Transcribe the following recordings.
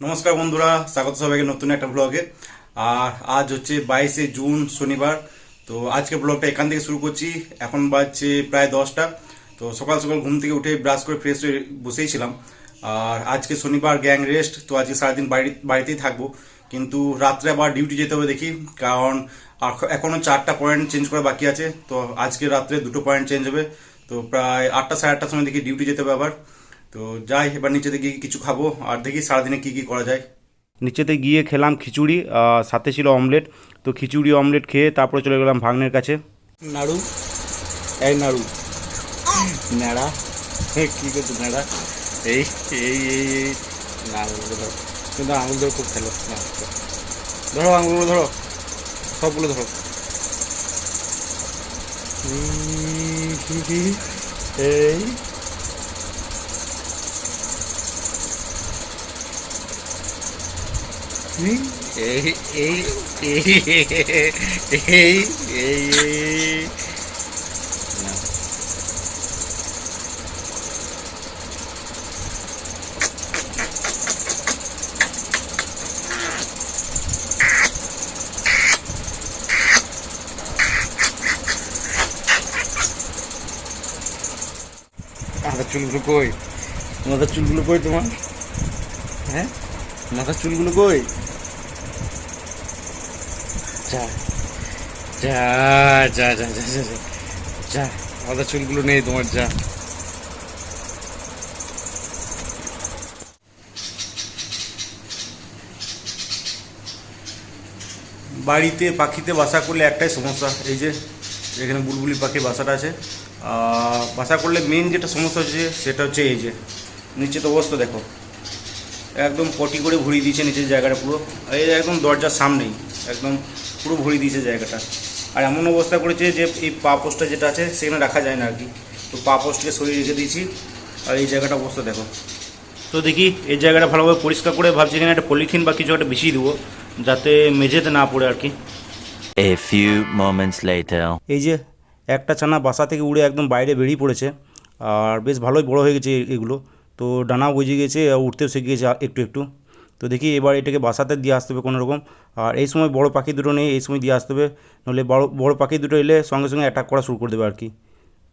নমস্কার বন্ধুরা, স্বাগত সবাইকে নতুন একটা ব্লগে আর আজ হচ্ছে বাইশে জুন, শনিবার। তো আজকে ব্লগটা এখান থেকে শুরু করছি। এখন বাজছে প্রায় দশটা। তো সকাল সকাল ঘুম থেকে উঠে ব্রাশ করে ফ্রেশ হয়ে বসেই ছিলাম। আর আজকে শনিবার গ্যাং রেস্ট তো আজকে সারাদিন বাড়ি বাড়িতেই থাকব। কিন্তু রাত্রে আবার ডিউটি যেতে হবে দেখি, কারণ এখনও এখনও চারটা পয়েন্ট চেঞ্জ করা বাকি আছে। তো আজকে রাত্রে দুটো পয়েন্ট চেঞ্জ হবে। তো প্রায় আটটা, সাড়ে আটটার সময় দেখি ডিউটি যেতে হবে আবার। তো যাই এবার নিচেতে গিয়ে কিছু খাব আর দেখি সারাদিনে কি কি করা যায়। নিচেতে গিয়ে খেলাম খিচুড়ি সাথে ছিল অমলেট। তো খিচুড়ি অমলেট খেয়ে তারপরে চলে গেলাম ভাগ্নের কাছে। নাড়ু। এই নাড়ু। নেড়া কি করছ নেড়া এই এই এই এই। না আঙুলগুলো ধরো। কিন্তু আঙুল ধরো খুব খেলো। ধরো। আঙুলগুলো ধরো। সবগুলো ধরো। এই। এই এই এই এই মাথার চুলগুলো কই? মাথার চুলগুলো কই তোমার? হ্যাঁ? মাথার চুলগুলো কই? যা যা যা যা যা যা মাথার চুলগুলো নেই তোমার, যা। বাড়িতে পাখিতে বাসা করলে একটাই সমস্যা, এই যে এখানে বুলবুলি পাখি বাসাটা আছে। বাসা করলে মেন যেটা সমস্যা হচ্ছে সেটা হচ্ছে এই যে নিচে তো অবস্থা দেখো। একদম পটি করে ভরিয়ে দিয়েছে নিচের জায়গাটা পুরো। এই একদম দরজার সামনেই একদম পুরো ভরিয়ে দিয়েছে জায়গাটা। আর এমন অবস্থা করেছে যে এই পা পোস্টটা যেটা আছে সেখানে রাখা যায় না আর কি। তো পা পোস্টকে সরিয়ে রেখে দিয়েছি। আর এই জায়গাটা অবস্থা দেখো। তো দেখি এই জায়গাটা ভালোভাবে পরিষ্কার করে ভাবছি এখানে একটা পলিথিন বা কিছু একটা বিছিয়ে দেবো যাতে মেঝেতে না পড়ে আর কি। A few moments later. এই যে একটা ছানা বাসা থেকে উড়ে একদম বাইরে বেরিয়ে পড়েছে। আর বেশ ভালোই বড় হয়ে গেছে এগুলো। তো ডানা বুঝে গেছে উঠতেও শিখে গেছে একটু একটু। তো দেখি এবার এটাকে বাসাতে দিয়ে আসতে হবে কোনো রকম আর এই সময় বড় পাখি দুটো নেই, এই সময় দিয়ে আসতে হবে। নাহলে বড় বড় পাখি দুটো এলে সঙ্গে সঙ্গে অ্যাটাক করা শুরু করে দেবে আর কি।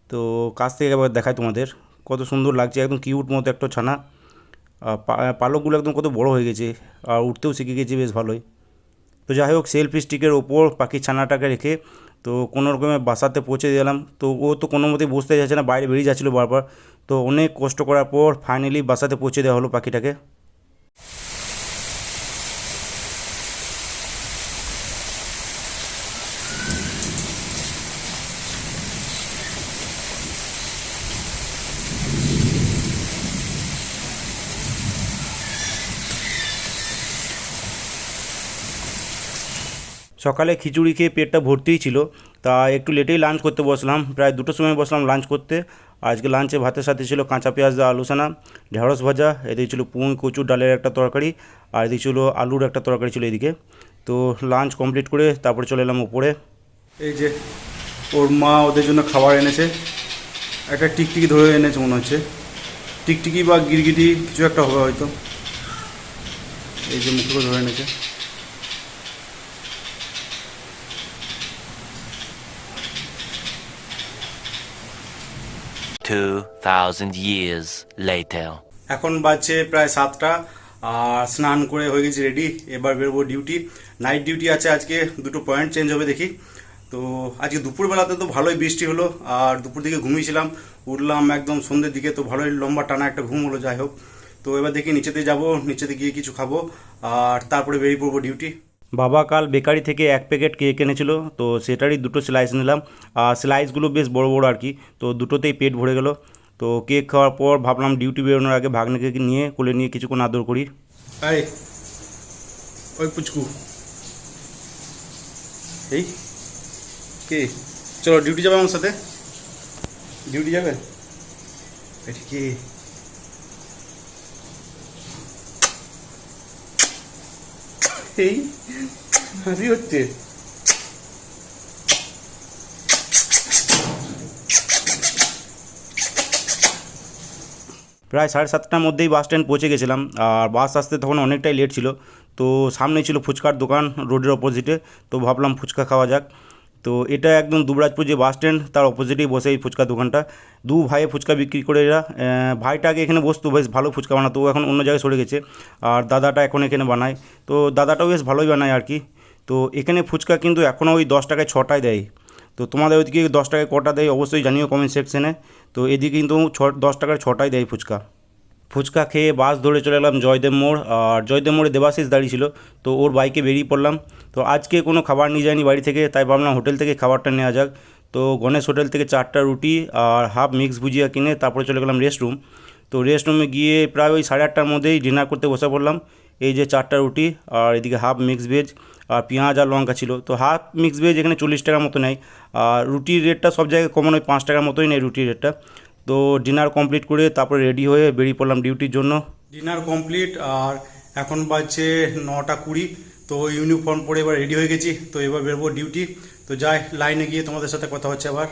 তো কাছ থেকে এবার দেখায় তোমাদের। কত সুন্দর লাগছে, একদম কিউট মতো একটা ছানা। পালকগুলো একদম কত বড় হয়ে গেছে, আর উঠতেও শিখে গেছে, বেশ ভালোই। তো যাই হোক সেলফি স্টিকের ওপর পাখির ছানাটাকে রেখে তো কোনো রকমে বাসাতে পৌঁছে গেলাম। তো ও তো কোনো মতেই বুঝতে যাচ্ছে না, বাইরে বেরিয়ে যাচ্ছিল বারবার। তো অনেক কষ্ট করার পর ফাইনালি বাসাতে পৌঁছে দেওয়া হলো পাখিটাকে। সকালে খিচুড়ি খেয়ে পেটটা ভর্তিই ছিল। তা একটু লেটেই লাঞ্চ করতে বসলাম। প্রায় দুটোর সময় বসলাম লাঞ্চ করতে। আজকে লাঞ্চে ভাতের সাথে ছিল কাঁচা পেঁয়াজ আলু সানা ঢেঁড়স ভাজা, এদিকে ছিল পুঁই, কচুর ডালের একটা তরকারি, আর এদিকে ছিল আলুর একটা তরকারি ছিল এদিকে। তো লাঞ্চ কমপ্লিট করে তারপরে চলে এলাম উপরে এই যে ওর মা ওদের জন্য খাবার এনেছে। একটা টিকটিকি ধরে এনেছে মনে হচ্ছে। টিকটিকি বা গিরগিটি কিছু একটা হবে হয়তো। এই যে মুখগুলো ধরে এনেছে। Two thousand years later. এখন বাজছে প্রায় সাতটা, আর স্নান করে হয়ে গেছি রেডি এবার বেরোবো ডিউটি নাইট ডিউটি আছে আজকে, দুটো পয়েন্ট চেঞ্জ হবে দেখি। তো আজকে দুপুরবেলাতে তো ভালোই বৃষ্টি হলো, আর দুপুর দিকে ঘুমিয়েছিলাম, উঠলাম একদম সন্ধ্যের দিকে, তো ভালোই লম্বা টানা একটা ঘুম হলো, যাই হোক। তো এবার দেখি নিচেতে যাব, নিচেতে গিয়ে কিছু খাব, আর তারপরে বেরিয়ে পড়ব ডিউটি বাবা কাল বেকারি থেকে এক প্যাকেট কেক এনেছিল, তো সেটারই দুটো স্লাইস নিলাম। আর স্লাইসগুলো বেশ বড় বড় আর কি, তো দুটোতেই পেট ভরে গেল। তো কেক খাওয়ার পর ভাবলাম ডিউটি বেরোনোর আগে ভাগ্নেকে নিয়ে, কোলে নিয়ে কিছুক্ষণ আদর করি। আরে ওই পুচকু। এই, কে? চলো ডিউটি যাবে আমার সাথে। ডিউটি যাবে? এটা কে? এই হচ্ছে। প্রায় সাড়ে সাতটার মধ্যেই বাস স্ট্যান্ড পৌঁছে গেছিলাম। আর বাস আসতে তখন অনেকটাই লেট ছিল। তো সামনে ছিল ফুচকার দোকান রোডের অপোজিটে তো ভাবলাম ফুচকা খাওয়া যাক। তো এটা একদম দুবরাজপুর যে বাস স্ট্যান্ড, তার অপোজিটেই বসে এই ফুচকা দোকানটা। দু ভাইয়ে ফুচকা বিক্রি করে এরা ভাইটা আগে এখানে বসতো, বেশ ভালো ফুচকা বানাতো এখন অন্য জায়গায় সরে গেছে। আর দাদাটা এখন এখানে বানায়। তো দাদাটাও বেশ ভালোই বানায় আর কি। তো এখানে ফুচকা কিন্তু এখনও ওই দশ টাকায় ছটায় দেয়। তো তোমাদের ওইদিকে দশ টাকায় কটা দেয়, অবশ্যই জানিও কমেন্ট সেকশনে তো এদিকে কিন্তু ছ, দশ টাকার ছটায় দেয় ফুচকা। ফুচকা খেয়ে বাস ধরে চলে এলাম জয়দেব মোড়। আর জয়দেব মোড়ে দেবাশিস দাঁড়িয়ে ছিল, তো ওর বাইকে বেরিয়ে পড়লাম। তো আজকে কোনো খাবার নিয়ে যায়নি বাড়ি থেকে, তাই ভাবলাম হোটেল থেকে খাবারটা নেওয়া যাক। তো গণেশ হোটেল থেকে চারটা রুটি আর হাফ মিক্স ভুজিয়া কিনে তারপরে চলে গেলাম রেস্ট রুম তো রেস্ট রুমে গিয়ে প্রায় ওই সাড়ে আটটার মধ্যেই ডিনার করতে বসে পড়লাম। এই যে চারটা রুটি আর এদিকে হাফ মিক্স ভেজ আর পেঁয়াজ আর লঙ্কা ছিল। তো হাফ মিক্স ভেজ এখানে চল্লিশ টাকার মতো নেয়। আর রুটির রেটটা সব জায়গায় কমন ওই পাঁচ টাকার মতোই নেয় রুটির রেটটা। তো ডিনার কমপ্লিট করে তারপরে রেডি হয়ে বেরিয়ে পড়লাম ডিউটির জন্য। ডিনার কমপ্লিট আর এখন বাজছে নটা কুড়ি, তো ইউনিফর্ম পরে এবার রেডি হয়ে গেছি, তো এবার বেরবো ডিউটি। তো যাই, লাইনে গিয়ে তোমাদের সাথে কথা হচ্ছে আবার।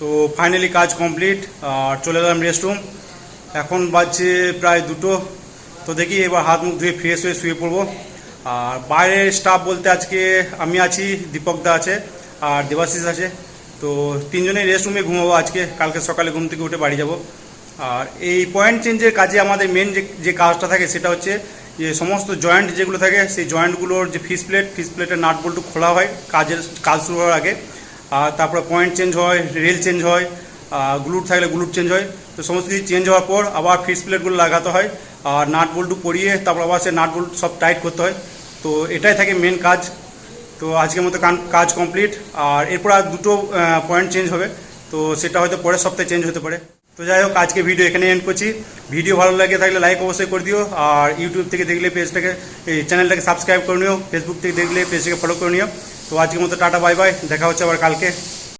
তো ফাইনালি কাজ কমপ্লিট আর চলে গেলাম রেস্ট রুম এখন বাজছে প্রায় দুটো। তো দেখি এবার হাত মুখ ধুয়ে ফ্রেশ হয়ে শুয়ে পড়ব। আর বাইরের স্টাফ বলতে আজকে আমি আছি, দীপক দা আছে, আর দেবাশিস আছে। তো তিনজনেই রেস্ট রুমে ঘুমাবো আজকে, কালকে সকালে ঘুম থেকে উঠে বাড়ি যাব। আর এই পয়েন্ট চেঞ্জের কাজে আমাদের মেন যে যে কাজটা থাকে সেটা হচ্ছে যে সমস্ত জয়েন্ট যেগুলো থাকে, সেই জয়েন্টগুলোর যে ফিস প্লেট ফিস প্লেটের নাট বল্টু খোলা হয়, কাজের, কাজ শুরু হওয়ার আগে। আর তারপরে পয়েন্ট চেঞ্জ হয় রেল চেঞ্জ হয় গ্লুট থাকলে গ্লুট চেঞ্জ হয়। তো সমস্ত কিছু চেঞ্জ হওয়ার পর আবার ফিস প্লেটগুলো লাগাতে হয়, আর নাট বল্টু পরিয়ে তারপর আবার সে নাট বল্টু সব টাইট করতে হয়। তো এটাই থাকে মেন কাজ। তো আজকের মতো কাজ কমপ্লিট আর এরপর আর দুটো পয়েন্ট চেঞ্জ হবে। তো সেটা হয়তো পরের সপ্তাহে চেঞ্জ হতে পারে। তো যাই হোক, আজকে ভিডিও এখানে এন্ড করছি। ভিডিও ভালো লাগে থাকলে লাইক অবশ্যই করে দিও। আর ইউটিউব থেকে দেখলে পেজটাকে এই চ্যানেলটাকে সাবস্ক্রাইব করে নিও। ফেসবুক থেকে দেখলে পেজটাকে ফলো করে নিও। তো আজকের মতো টাটা বাই বাই। দেখা হচ্ছে আবার কালকে।